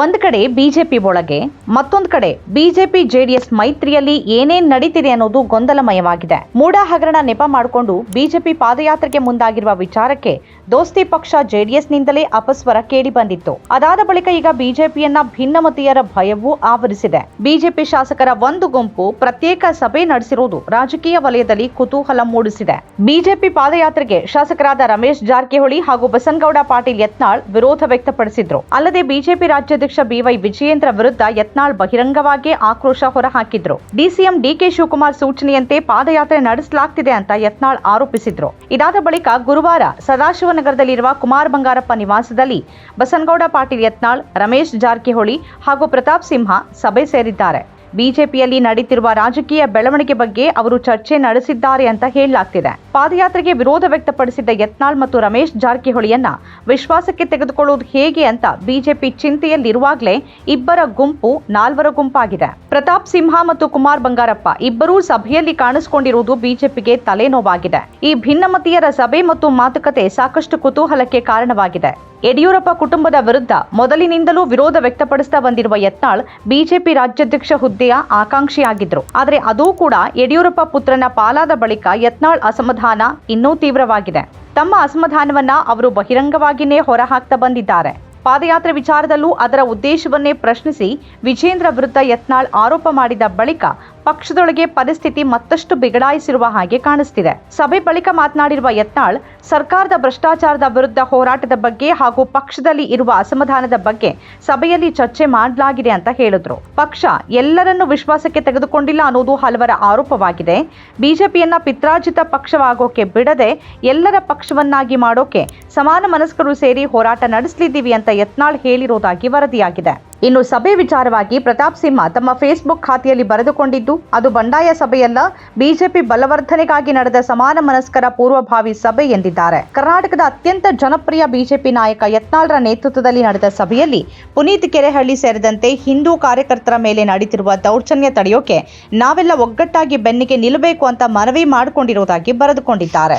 ಒಂದ್ ಕಡೆ ಬಿಜೆಪಿ ಒಳಗೆ, ಮತ್ತೊಂದ್ ಕಡೆ ಬಿಜೆಪಿ ಜೆಡಿಎಸ್ ಮೈತ್ರಿಯಲ್ಲಿ ಏನೇನ್ ನಡೀತಿದೆ ಅನ್ನೋದು ಗೊಂದಲಮಯವಾಗಿದೆ. ಮೂಡ ಹಗರಣ ನೆಪ ಮಾಡಿಕೊಂಡು ಬಿಜೆಪಿ ಪಾದಯಾತ್ರೆಗೆ ಮುಂದಾಗಿರುವ ವಿಚಾರಕ್ಕೆ ದೋಸ್ತಿ ಪಕ್ಷ ಜೆಡಿಎಸ್ನಿಂದಲೇ ಅಪಸ್ವರ ಕೇಳಿ ಬಂದಿತ್ತು. ಅದಾದ ಬಳಿಕ ಈಗ ಬಿಜೆಪಿಯನ್ನ ಭಿನ್ನಮತೀಯರ ಭಯವೂ ಆವರಿಸಿದೆ. ಬಿಜೆಪಿ ಶಾಸಕರ ಒಂದು ಗುಂಪು ಪ್ರತ್ಯೇಕ ಸಭೆ ನಡೆಸಿರುವುದು ರಾಜಕೀಯ ವಲಯದಲ್ಲಿ ಕುತೂಹಲ ಮೂಡಿಸಿದೆ. ಬಿಜೆಪಿ ಪಾದಯಾತ್ರೆಗೆ ಶಾಸಕರಾದ ರಮೇಶ್ ಜಾರಕಿಹೊಳಿ ಹಾಗೂ ಬಸನಗೌಡ ಪಾಟೀಲ್ ಯತ್ನಾಳ್ ವಿರೋಧ ವ್ಯಕ್ತಪಡಿಸಿದ್ರು. ಅಲ್ಲದೆ ಬಿಜೆಪಿ ರಾಜ್ಯಾಧ್ಯಕ್ಷ ಬಿವೈ ವಿಜಯೇಂದ್ರ ವಿರುದ್ಧ ಯತ್ನಾಳ್ ಬಹಿರಂಗವಾಗಿ ಆಕ್ರೋಶ ಹೊರಹಾಕಿದ್ರು. ಡಿಸಿಎಂ ಡಿಕೆ ಶಿವಕುಮಾರ್ ಸೂಚನೆಯಂತೆ ಪಾದಯಾತ್ರೆ ನಡೆಸಲಾಗ್ತಿದೆ ಅಂತ ಯತ್ನಾಳ್ ಆರೋಪಿಸಿದ್ರು. ಇದಾದ ಬಳಿಕ ಗುರುವಾರ ಸದಾಶಿವನಗರದಲ್ಲಿರುವ ಕುಮಾರ್ ಬಂಗಾರಪ್ಪ ನಿವಾಸದಲ್ಲಿ ಬಸನಗೌಡ ಪಾಟೀಲ್ ಯತ್ನಾಳ್, ರಮೇಶ್ ಜಾರಕಿಹೊಳಿ ಹಾಗೂ ಪ್ರತಾಪ್ ಸಿಂಹ ಸಭೆ ಸೇರಿದ್ದಾರೆ. ಬಿಜೆಪಿಯಲ್ಲಿ ನಡೀತಿರುವ ರಾಜಕೀಯ ಬೆಳವಣಿಗೆ ಬಗ್ಗೆ ಅವರು ಚರ್ಚೆ ನಡೆಸಿದ್ದಾರೆ ಅಂತ ಹೇಳಲಾಗ್ತಿದೆ. ಪಾದಯಾತ್ರೆಗೆ ವಿರೋಧ ವ್ಯಕ್ತಪಡಿಸಿದ್ದ ಯತ್ನಾಳ್ ಮತ್ತು ರಮೇಶ್ ಜಾರಕಿಹೊಳಿಯನ್ನ ವಿಶ್ವಾಸಕ್ಕೆ ತೆಗೆದುಕೊಳ್ಳುವುದು ಹೇಗೆ ಅಂತ ಬಿಜೆಪಿ ಚಿಂತೆಯಲ್ಲಿರುವಾಗಲೇ ಇಬ್ಬರ ಗುಂಪು ನಾಲ್ವರ ಗುಂಪಾಗಿದೆ. ಪ್ರತಾಪ್ ಸಿಂಹ ಮತ್ತು ಕುಮಾರ್ ಬಂಗಾರಪ್ಪ ಇಬ್ಬರೂ ಸಭೆಯಲ್ಲಿ ಕಾಣಿಸಿಕೊಂಡಿರುವುದು ಬಿಜೆಪಿಗೆ ತಲೆನೋವಾಗಿದೆ. ಈ ಭಿನ್ನಮತೀಯರ ಸಭೆ ಮತ್ತು ಮಾತುಕತೆ ಸಾಕಷ್ಟು ಕುತೂಹಲಕ್ಕೆ ಕಾರಣವಾಗಿದೆ. ಯಡಿಯೂರಪ್ಪ ಕುಟುಂಬದ ವಿರುದ್ಧ ಮೊದಲಿನಿಂದಲೂ ವಿರೋಧ ವ್ಯಕ್ತಪಡಿಸ್ತಾ ಬಂದಿರುವ ಯತ್ನಾಳ್ ಬಿಜೆಪಿ ರಾಜ್ಯಾಧ್ಯಕ್ಷ ಹುದ್ದೆಯ ಆಕಾಂಕ್ಷಿಯಾಗಿದ್ರು. ಆದರೆ ಅದೂ ಕೂಡ ಯಡಿಯೂರಪ್ಪ ಪುತ್ರನ ಪಾಲಾದ ಬಳಿಕ ಯತ್ನಾಳ್ ಅಸಮಾಧಾನ ಇನ್ನೂ ತೀವ್ರವಾಗಿದೆ. ತಮ್ಮ ಅಸಮಾಧಾನವನ್ನ ಅವರು ಬಹಿರಂಗವಾಗಿಯೇ ಹೊರಹಾಕ್ತಾ ಬಂದಿದ್ದಾರೆ. ಪಾದಯಾತ್ರೆ ವಿಚಾರದಲ್ಲೂ ಅದರ ಉದ್ದೇಶವನ್ನೇ ಪ್ರಶ್ನಿಸಿ ವಿಜೇಂದ್ರ ವಿರುದ್ಧ ಯತ್ನಾಳ್ ಆರೋಪ ಮಾಡಿದ ಬಳಿಕ ಪಕ್ಷದೊಳಗೆ ಪರಿಸ್ಥಿತಿ ಮತ್ತಷ್ಟು ಬಿಗಡಾಯಿಸಿರುವ ಹಾಗೆ ಕಾಣಿಸ್ತಿದೆ. ಸಭೆ ಬಳಿಕ ಮಾತನಾಡಿರುವ ಯತ್ನಾಳ್, ಸರ್ಕಾರದ ಭ್ರಷ್ಟಾಚಾರದ ವಿರುದ್ಧ ಹೋರಾಟದ ಬಗ್ಗೆ ಹಾಗೂ ಪಕ್ಷದಲ್ಲಿ ಇರುವ ಅಸಮಾಧಾನದ ಬಗ್ಗೆ ಸಭೆಯಲ್ಲಿ ಚರ್ಚೆ ಮಾಡಲಾಗಿದೆ ಅಂತ ಹೇಳಿದ್ರು. ಪಕ್ಷ ಎಲ್ಲರನ್ನೂ ವಿಶ್ವಾಸಕ್ಕೆ ತೆಗೆದುಕೊಂಡಿಲ್ಲ ಅನ್ನೋದು ಹಲವರ ಆರೋಪವಾಗಿದೆ. ಬಿಜೆಪಿಯನ್ನ ಪಿತ್ರಾರ್ಜಿತ ಪಕ್ಷವಾಗೋಕೆ ಬಿಡದೆ ಎಲ್ಲರ ಪಕ್ಷವನ್ನಾಗಿ ಮಾಡೋಕೆ ಸಮಾನ ಮನಸ್ಕರು ಸೇರಿ ಹೋರಾಟ ನಡೆಸಲಿದ್ದೀವಿ ಅಂತ ಯತ್ನಾಳ್ ಹೇಳಿರೋದಾಗಿ ವರದಿಯಾಗಿದೆ. ಇನ್ನು ಸಭೆ ವಿಚಾರವಾಗಿ ಪ್ರತಾಪ್ ಸಿಂಹ ತಮ್ಮ ಫೇಸ್ಬುಕ್ ಖಾತೆಯಲ್ಲಿ ಬರೆದುಕೊಂಡಿದ್ದು, ಅದು ಬಂಡಾಯ ಸಭೆಯಲ್ಲ, ಬಿಜೆಪಿ ಬಲವರ್ಧನೆಗಾಗಿ ನಡೆದ ಸಮಾನ ಮನಸ್ಕರ ಪೂರ್ವಭಾವಿ ಸಭೆ ಎಂದಿದ್ದಾರೆ. ಕರ್ನಾಟಕದ ಅತ್ಯಂತ ಜನಪ್ರಿಯ ಬಿಜೆಪಿ ನಾಯಕ ಯತ್ನಾಳ್ರ ನೇತೃತ್ವದಲ್ಲಿ ನಡೆದ ಸಭೆಯಲ್ಲಿ ಪುನೀತ್ ಕೆರೆಹಳ್ಳಿ ಸೇರಿದಂತೆ ಹಿಂದೂ ಕಾರ್ಯಕರ್ತರ ಮೇಲೆ ನಡೀತಿರುವ ದೌರ್ಜನ್ಯ ತಡೆಯೋಕೆ ನಾವೆಲ್ಲ ಒಗ್ಗಟ್ಟಾಗಿ ಬೆನ್ನಿಗೆ ನಿಲ್ಲಬೇಕು ಅಂತ ಮನವಿ ಮಾಡಿಕೊಂಡಿರುವುದಾಗಿ ಬರೆದುಕೊಂಡಿದ್ದಾರೆ.